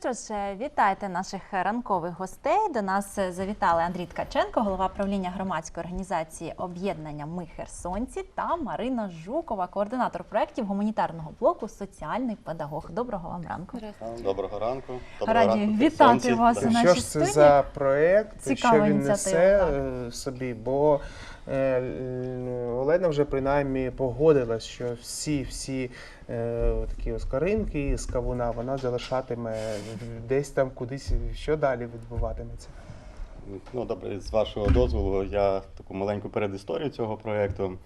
що ж, е, вітайте наших ранкових гостей. До нас е, завітали Андрій Ткаченко, голова правління громадської організації об'єднання Ми Херсонці та Марина Жукова, координатор проєктів гуманітарного блоку Соціальний педагог. Доброго вам ранку. Доброго ранку. Доброго Раді ранку, вітати херсонці. вас у Що ж це студії. за проєкт, Цікава що він ініціатива, несе так. е, собі? Бо Олена вже принаймні погодилась, що всі всі е, такі ось каринки з кавуна вона залишатиме десь там кудись. Що далі відбуватиметься? Ну, добре, з вашого дозволу, я таку маленьку передісторію цього проєкту.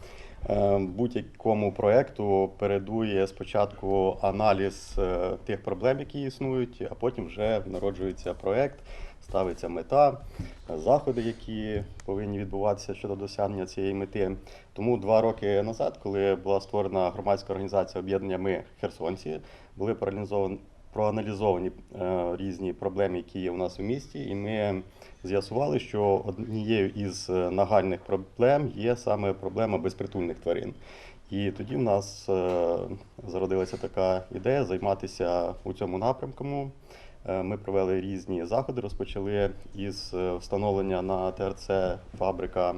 Е, Будь-якому проєкту передує спочатку аналіз е, тих проблем, які існують, а потім вже народжується проєкт, ставиться мета, заходи, які повинні відбуватися щодо досягнення цієї мети. Тому два роки назад, коли була створена громадська організація об'єднання Ми Херсонці, були проаналізовані е, різні проблеми, які є у нас у місті, і ми з'ясували, що однією із е, нагальних проблем є саме проблема безпритульних тварин. І тоді в нас е, зародилася така ідея займатися у цьому напрямку. Е, Ми провели різні заходи, розпочали із е, встановлення на ТРЦ фабрика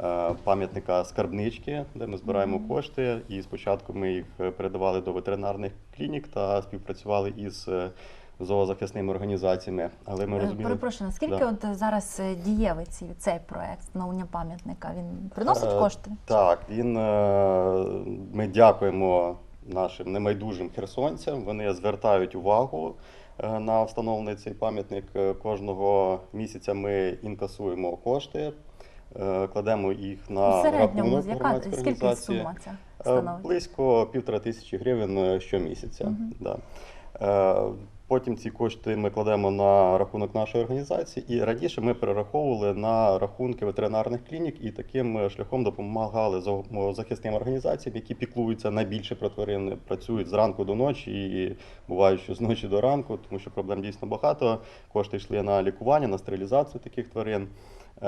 е, пам'ятника скарбнички, де ми збираємо кошти. І спочатку ми їх передавали до ветеринарних клінік та співпрацювали із зоозахисними організаціями. Але ми розуміли, Перепрошую, наскільки Да. от зараз дієвий цей, цей проект встановлення пам'ятника? Він приносить кошти? Так, він ми дякуємо нашим небайдужим херсонцям. Вони звертають увагу на встановлений цей пам'ятник. Е, Кожного місяця ми інкасуємо кошти, е, кладемо їх на рахунок громадської організації. Е. Близько півтора тисячі гривень е, щомісяця. Угу. Да. Потім ці кошти ми кладемо на рахунок нашої організації, і раніше ми перераховували на рахунки ветеринарних клінік і таким е, шляхом допомагали захисним організаціям, які піклуються найбільше про тварин, працюють зранку до ночі і буває, що з ночі до ранку, тому що проблем дійсно багато. Кошти йшли на лікування, на стерилізацію таких тварин. Е,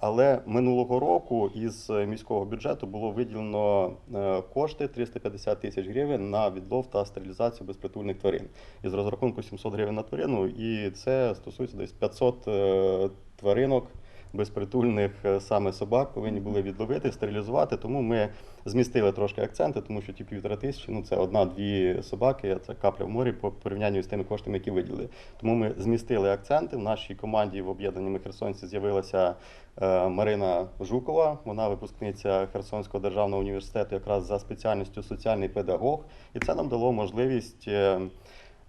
Але минулого року із міського бюджету було виділено е, кошти 350 тисяч гривень на відлов та стерилізацію безпритульних тварин. Із розрахунку 700 гривень на тварину, і це стосується десь 500 е, тваринок безпритульних е, саме собак повинні були відловити, стерилізувати. Тому ми змістили трошки акценти, тому що ті півтора тисячі ну це одна-дві собаки, це капля в морі по порівнянню з тими коштами, які виділили. Тому ми змістили акценти. В нашій команді в об'єднанні Херсонці з'явилася е, Марина Жукова. Вона випускниця Херсонського державного університету, якраз за спеціальністю соціальний педагог, і це нам дало можливість.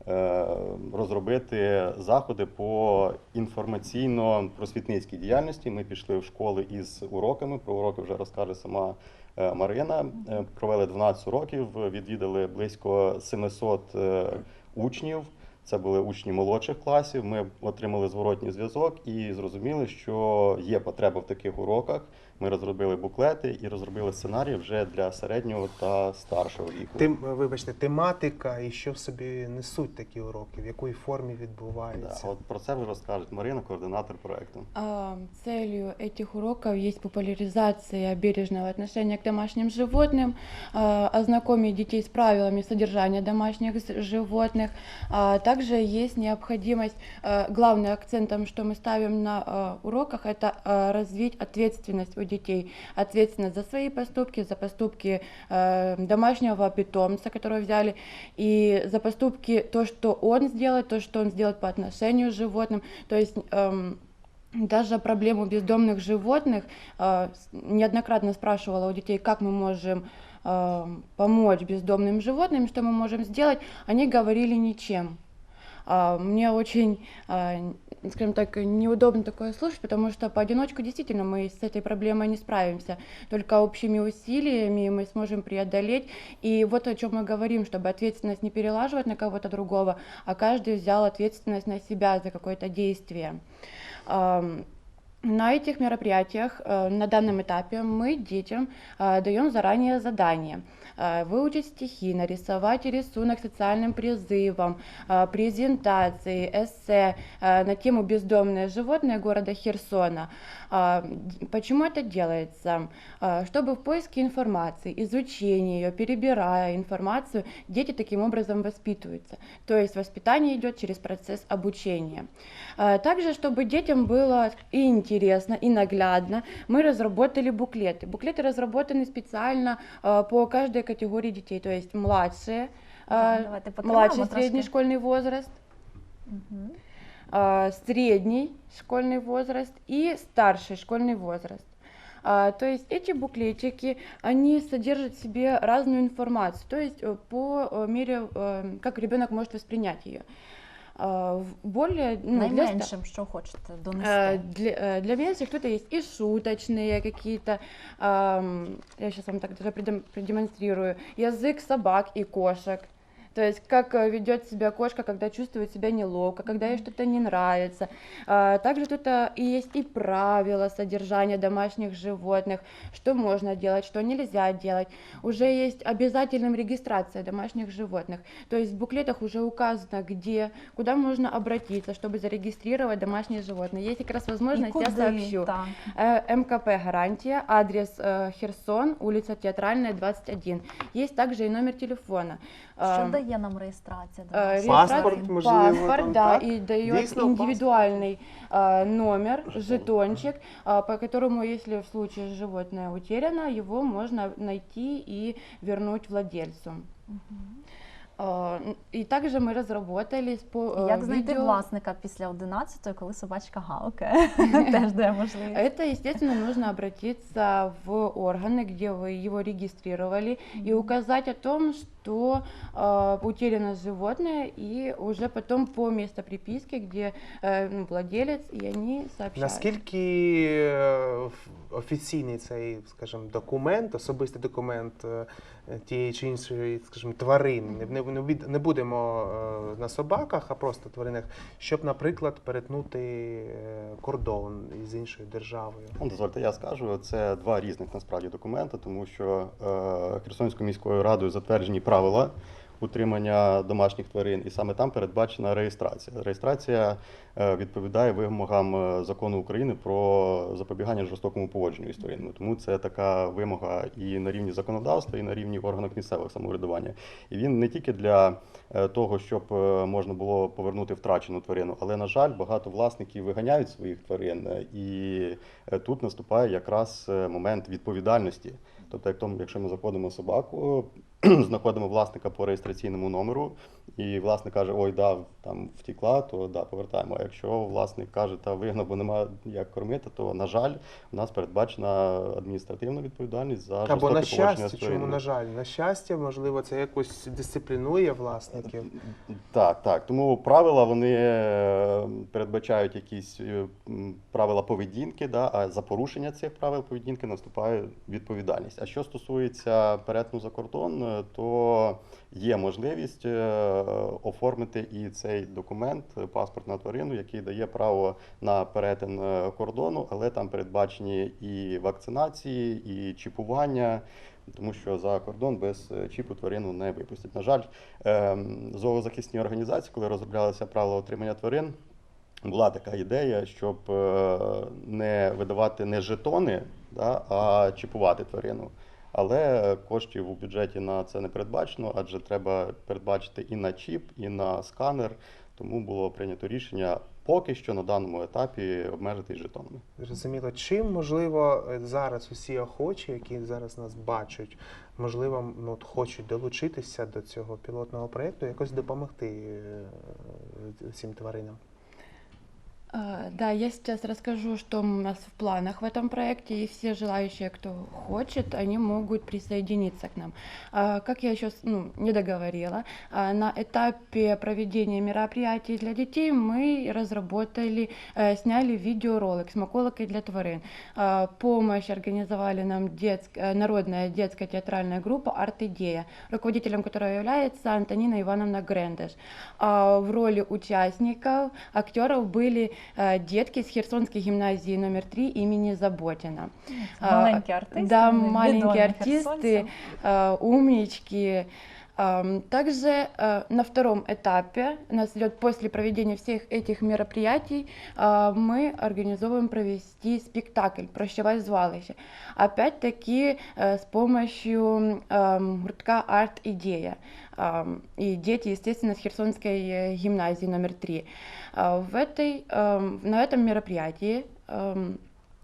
Е, Розробити заходи по інформаційно-просвітницькій діяльності. Ми пішли в школи із уроками. Про уроки вже розкаже сама е, Марина. Е, Провели 12 уроків, відвідали близько 700 е, учнів. Це були учні молодших класів. Ми отримали зворотній зв'язок і зрозуміли, що є потреба в таких уроках. Ми розробили буклети і розробили сценарії вже для середнього та старшого віку. Тим, вибачте, тематика і що в собі несуть такі уроки, в якій формі Да, відбуваються. от про це вже розкаже Марина, координатор проекту. А, Целью этих уроков есть популяризация бережного отношения к домашним животным, а, ознакомить детей с правилами содержания домашних с- животных. А Также есть необходимость, а, главным акцентом, что мы ставим на а, уроках, это а, развить ответственность у детей. Ответственность за свои поступки, за поступки э, домашнего питомца, которого взяли, и за поступки то, что он сделает, то, что он сделает по отношению с животным. То есть эм, даже проблему бездомных животных э, неоднократно спрашивала у детей, как мы можем э, помочь бездомным животным, что мы можем сделать. Они говорили ничем. А, Мне очень, а, скажем так, неудобно такое слушать, потому что поодиночку действительно мы с этой проблемой не справимся. Только общими усилиями мы сможем преодолеть. И вот о чем мы говорим, чтобы ответственность не перелаживать на кого-то другого, а каждый взял ответственность на себя за какое-то действие. На этих мероприятиях э, на данном этапе мы детям э, даем заранее задание э, выучить стихи, нарисовать рисунок социальным призывом, презентации, эссе на тему «Бездомные животные города Херсона». Почему это делается? Чтобы в поиске информации, изучении ее, перебирая информацию, дети таким образом воспитываются. То есть воспитание идет через процесс обучения. Также, чтобы детям было и интересно, и наглядно, мы разработали буклеты. Буклеты разработаны специально а, по каждой категории детей, то есть младшие, а, Давайте потримаємо младший трошки. средний школьный возраст, а, средний школьный возраст и старший школьный возраст. А, То есть эти буклетики, они содержат в себе разную информацию, то есть э, по э, мере, э, как ребенок может воспринять ее. А, в- Более ну, для ста- Найменшим, що хочете Э, донести. Для, э, для меньших кто-то есть и шуточные какие-то, ам, я сейчас вам так даже предем- продемонстрирую, язык собак и кошек. То есть как э, ведет себя кошка, когда чувствует себя неловко, когда ей что-то не нравится. А, Также тут и есть и правила содержания домашних животных, что можно делать, что нельзя делать. Уже есть обязательным регистрация домашних животных. То есть в буклетах уже указано, где, куда можно обратиться, чтобы зарегистрировать домашние животные. Есть как раз возможность, я сообщу. Так. Э, МКП «Гарантия», адрес э, Херсон, улица Театральная, 21. Есть также и номер телефона. Що Э, дає нам реєстрація? до э, вас? регистрация- Паспорт, можливо, Паспорт, там, да, так? и дает Дійсно, индивидуальный э, номер, жетончик, э, по которому, если в случае животное утеряно, его можно найти и вернуть владельцу. Э, н- И также мы разработали с по, э, Як знайти видео- власника після 11-ї, коли собачка гавкає? Теж дає можливість. Это, естественно, нужно обратиться в органы, где вы его регистрировали, и указать о том, что э, утеряно животное, и уже потом по месту приписки, где э, ну, владелец, и они сообщают. Наскільки е, ф- офіційний цей, скажімо, документ, особистий документ е, тієї чи іншої, скажімо, тварини, не, не, будемо е, на собаках, а просто тваринах, щоб, наприклад, перетнути е, кордон із іншою державою. Ну, Дозвольте, я скажу, це два різних насправді документи, тому що е, Херсонською міською радою затверджені правила утримання домашніх тварин, і саме там передбачена реєстрація. Реєстрація е, відповідає вимогам е, закону України про запобігання жорстокому поводженню із тваринами. Тому це така вимога і на рівні законодавства, і на рівні органів місцевого самоврядування. І він не тільки для е, того, щоб можна було повернути втрачену тварину, але на жаль, багато власників виганяють своїх тварин, і тут наступає якраз момент відповідальності. Тобто, якщо ми заходимо собаку, знаходимо власника по реєстраційному номеру, і власник каже, ой, да, там втікла, то да, повертаємо. А якщо власник каже, та вигнав, бо нема як кормити, то на жаль, у нас передбачена адміністративна відповідальність за Або на щастя, чому на жаль, на щастя, можливо, це якось дисциплінує власників. Так, так. Тому правила вони е, передбачають якісь е, правила поведінки, да, а за порушення цих правил поведінки наступає відповідальність. А що стосується перетину за кордон, е, то є можливість оформити і цей документ, е, паспорт на тварину, який дає право на перетин е, кордону, але там передбачені і вакцинації, і чіпування. Тому що за кордон без е, чіпу тварину не випустять. На жаль, ем, зоозахисні організації, коли розроблялися правила отримання тварин, була така ідея, щоб е, не видавати не жетони, а чіпувати тварину. Але коштів у бюджеті на це не передбачено, адже треба передбачити і на чіп, і на сканер. Тому було прийнято рішення поки що на даному етапі обмежитись жетонами. Зрозуміло, чим можливо е, зараз усі охочі, які зараз нас бачать, можливо, ну, хочуть долучитися до цього пілотного проєкту, якось допомогти е, цим тваринам. А, Да, я сейчас расскажу, что у нас в планах в этом проекте, и все желающие, кто хочет, они могут присоединиться к нам. А, Как я еще ну, не договорила, а, на этапе проведения мероприятий для детей мы разработали, э, сняли видеоролик «Смаколики для тварин». Помощь организовали нам детск- э, народная детская театральная группа «Арт-идея», руководителем которой является Антонина Ивановна Грендеш. В роли участников, актеров были детки с Херсонской гимназии номер 3 имени Заботина. А, Маленькі артисти. Да, відомі маленькие артисты, херсонці. э, умнички. Ам, Также э, на втором этапе, у нас идет после проведения всех этих мероприятий, а, мы организовываем провести спектакль «Прощавай звалище». Опять-таки э, с помощью ам, гуртка «Арт-идея». Ам, И дети, естественно, с Херсонской э, гимназии номер 3. В этой, ам, на этом мероприятии ам,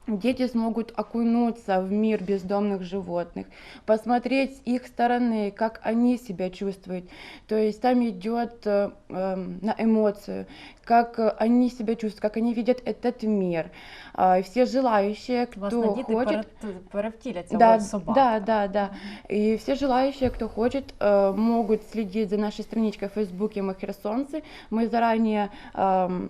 Дети смогут окунуться в мир бездомных животных, посмотреть с их стороны, как они себя чувствуют. То есть там идет э, эм, на эмоцию, как э, они себя чувствуют, как они видят этот мир. И все желающие, кто Власне, хочет, пере- перевтіляться да, да, да, да. И все желающие, кто хочет, э, могут следить за нашей страничкой в Фейсбуке «Мы херсонцы». Мы заранее э,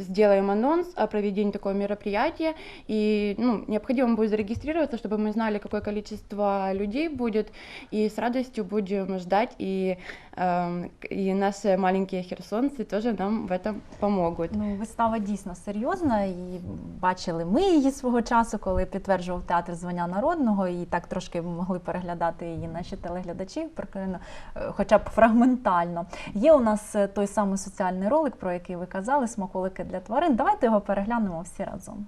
сделаем анонс о проведении такого мероприятия, и ну, необходимо будет зарегистрироваться, чтобы мы знали, какое количество людей будет, и с радостью будем ждать, и, эм, к- и наши маленькие херсонцы тоже нам в этом помогут. Ну, вистава дійсно серйозна, і бачили ми її свого часу, коли підтверджував театр звання народного, і так трошки могли переглядати її наші телеглядачі, прикольно, е, хоча б фрагментально. Є у нас е, той самий соціальний ролик, про який ви казали, смаколики для тварин. Давайте його переглянемо всі разом.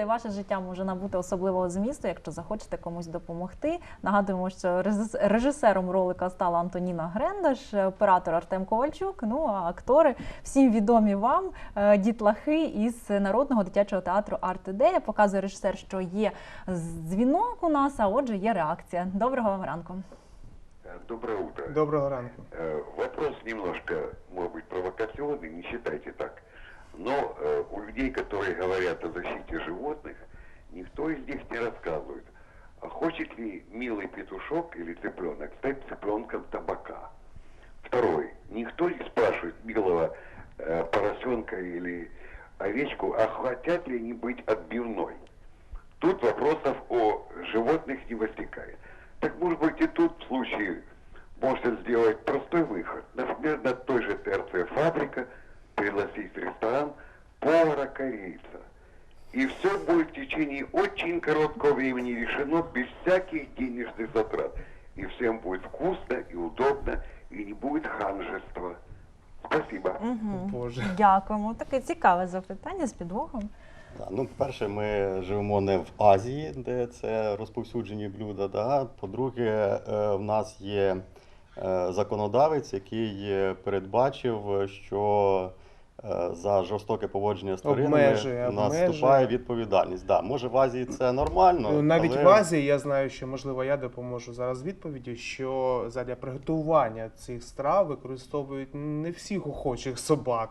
і ваше життя може набути особливого змісту, якщо захочете комусь допомогти. Нагадуємо, що режис- режисером ролика стала Антоніна Грендаш, оператор Артем Ковальчук. Ну а актори всім відомі вам е, дітлахи із народного дитячого театру Арт-Ідея. Показує режисер, що є дзвінок у нас, а отже, є реакція. Доброго вам ранку. Э, Доброе утро. Доброго ранку. Э, Вопрос немножко, может быть, провокационный, не считайте так. Но э, у людей, которые говорят о защите животных, никто из них не рассказывает, а хочет ли милый петушок или цыпленок стать цыпленком табака. Второй. Никто не спрашивает милого э, поросенка или овечку, а хотят ли они быть отбивной. Тут вопросов о животных не возникает. Так может быть и тут в случае можно сделать простой выход. Например, на той же ТРЦ фабрика пригласить в ресторан повара-корейца. И все будет в течение очень короткого времени решено без всяких денежных затрат. И всем будет вкусно и удобно, и не будет ханжества. Спасибо. Угу. Боже. Дякуємо. Таке цікаве запитання з підвохом. Да, ну, по-перше, ми живемо не в Азії, де це розповсюджені блюда. Да? По-друге, е, в нас є е, законодавець, який е, передбачив, що за жорстоке поводження з тваринами Обмежує, наступає відповідальність. Да, може, в Азії це нормально. Ну, Навіть але... в Азії я знаю, що можливо я допоможу зараз відповіді, що задля приготування цих страв використовують не всіх охочих собак.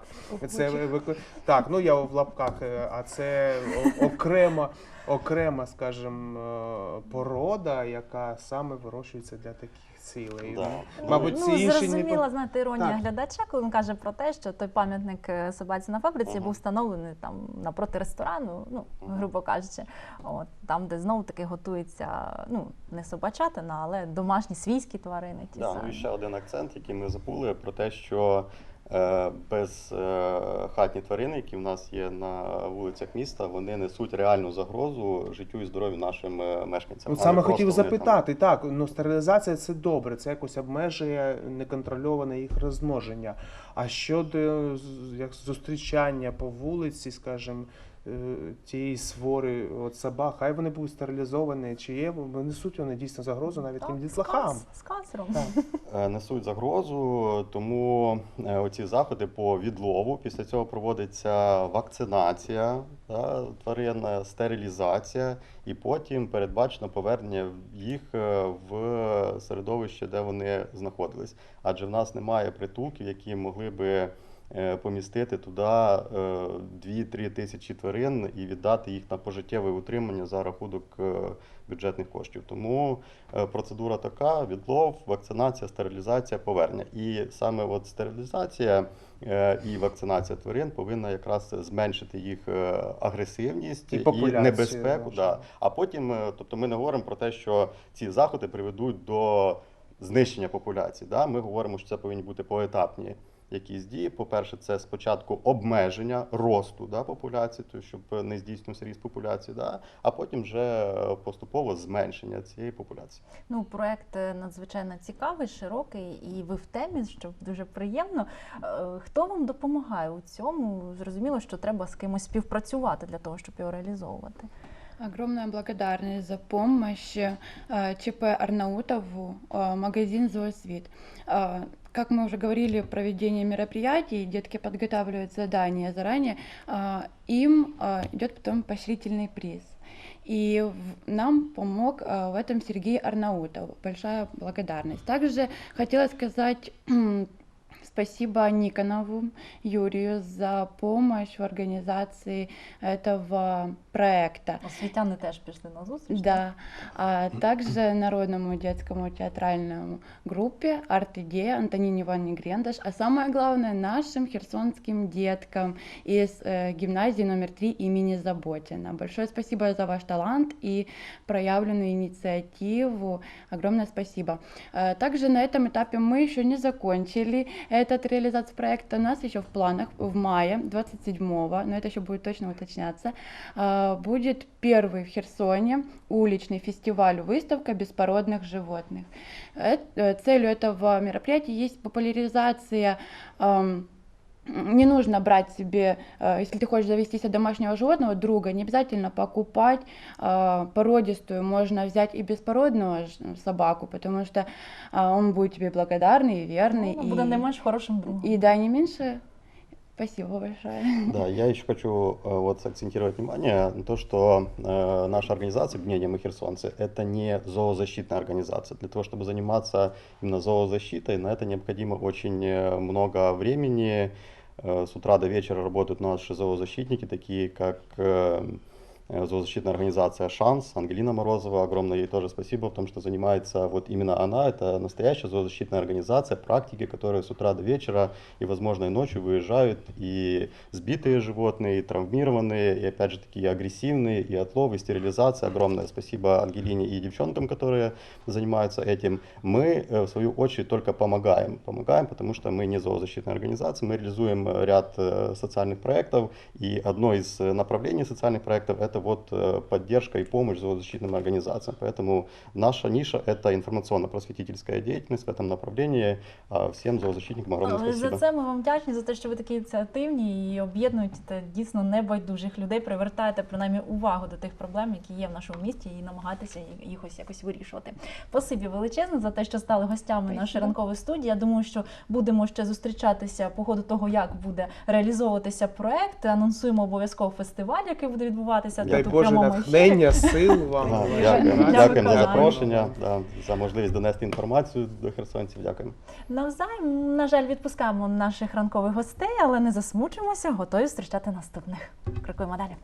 Це викли... так, ну я в лапках, е, а це окрема, окрема, скажімо, е, порода, яка саме вирощується для таких цілей. Да. Мабуть, ну, ці інші не зрозуміла, по- знаєте, іронія Так. глядача, коли він каже про те, що той пам'ятник е, собаці на фабриці Мгм. був встановлений там напроти ресторану, ну, грубо кажучи, от, там, де знову таки готується, ну, не собачатина, але домашні свійські тварини. Ті Да, самі. ну і ще один акцент, який ми забули, про те, що е, без е, тварини, які в нас є на вулицях міста, вони несуть реальну загрозу життю і здоров'ю нашим е, мешканцям. От саме хотів запитати там- так, ну стерилізація це добре, це якось обмежує неконтрольоване їх розмноження. А щодо як зустрічання по вулиці, скажімо, е, тієї свори от собак, хай вони будуть стерилізовані, чи є, бо несуть вони дійсно загрозу навіть Так, тим дітлахам. З касром. Е, несуть загрозу, тому е, оці заходи по відлову. Після цього проводиться вакцинація да, тварин, е, стерилізація, і потім передбачено повернення їх е, в середовище, де вони знаходились. Адже в нас немає притулків, які могли би. Е, Помістити туди 2-3 тисячі тварин і віддати їх на пожиттєве утримання за рахунок е, бюджетних коштів. Тому Е, Процедура така: відлов, вакцинація, стерилізація, повернення. І саме от стерилізація е, і вакцинація тварин повинна якраз зменшити їх е, агресивність І і, небезпеку. да. А потім, е, тобто, ми не говоримо про те, що ці заходи приведуть до знищення популяції. Да? Ми говоримо, що це повинні бути поетапні якісь дії. По-перше, це спочатку обмеження росту да, популяції, то щоб не здійснився ріст популяції, да? а потім вже поступово зменшення цієї популяції. Ну, проект е, надзвичайно цікавий, широкий, і ви в темі, що дуже приємно. Е, Хто вам допомагає у цьому? Зрозуміло, що треба з кимось співпрацювати для того, щоб його реалізовувати. Огромная благодарность за помощь э, ЧП Арнаутову, э, магазин «Зоосвит». Как мы уже говорили, проведение мероприятий, детки подготавливают задания заранее, э, им э, идет потом поощрительный приз. И нам помог э, в этом Сергей Арнаутов. Большая благодарность. Также хотела сказать спасибо Никонову Юрию за помощь в организации этого проекта. Освітяни теж пішли на зустріч. Да, а также Народному детскому театральному группе «Арт-идея» Антонине Ивановне Грендаш, а самое главное нашим херсонским деткам из э, гимназии номер 3 имени Заботина. Большое спасибо за ваш талант и проявленную инициативу. Огромное спасибо. Э, Также на этом этапе мы еще не закончили этот реализацию проекта. У нас еще в планах в мае 27-го, но это еще будет точно уточняться, а, будет первый в Херсоне уличный фестиваль выставка беспородных животных. Э, э, Целью этого мероприятия есть популяризация ам, не нужно брать себе, э, если ты хочешь завести себе домашнего животного, друга, не обязательно покупать э, породистую, можно взять и беспородную ж- собаку, потому что он будет тебе благодарный и верный. Ну, и, не менш хорошим другом. и да, не меньше. Спасибо большое. Да, я еще хочу э, вот акцентировать внимание на то, что э, наша организация «Объединение Мы Херсонцы» — это не зоозащитная организация. Для того, чтобы заниматься именно зоозащитой, на это необходимо очень э, много времени. Э, с утра до вечера работают наши зоозащитники, такие как э, э, зоозащитная организация «Шанс», Ангелина Морозова, огромное ей тоже спасибо, потому что занимается вот именно она, это настоящая зоозащитная организация, практики, которые с утра до вечера и, возможно, и ночью выезжают, и сбитые животные, и травмированные, и, опять же, такие агрессивные, и отлов, и стерилизация. Огромное спасибо Ангелине и девчонкам, которые занимаются этим. Мы, э, в свою очередь, только помогаем. Помогаем, потому что мы не зоозащитная организация, мы реализуем э, ряд э, социальных проектов, и одно из э, направлений социальных проектов – это это вот э, поддержка и помощь зоозащитным организациям. Поэтому наша ниша – это информационно-просветительская деятельность в этом направлении. А Всем зоозащитникам огромное Але за спасибо. це ми вам вдячні за те, що ви такі ініціативні і об'єднуєте дійсно небайдужих людей, привертаєте принаймні увагу до тих проблем, які є в нашому місті, і намагатися їх ось якось вирішувати. Спасибі величезне за те, що стали гостями нашої ранкової студії. Я думаю, що будемо ще зустрічатися по ходу того, як буде реалізовуватися проект. Анонсуємо обов'язково фестиваль, який буде відбуватися Дай Боже, натхнення, сил вам. Дякую. Дякуємо за запрошення, за можливість донести інформацію до херсонців. Дякуємо. Навзаєм, на жаль, відпускаємо наших ранкових гостей, але не засмучимося, готові зустрічати наступних. Крокуємо далі.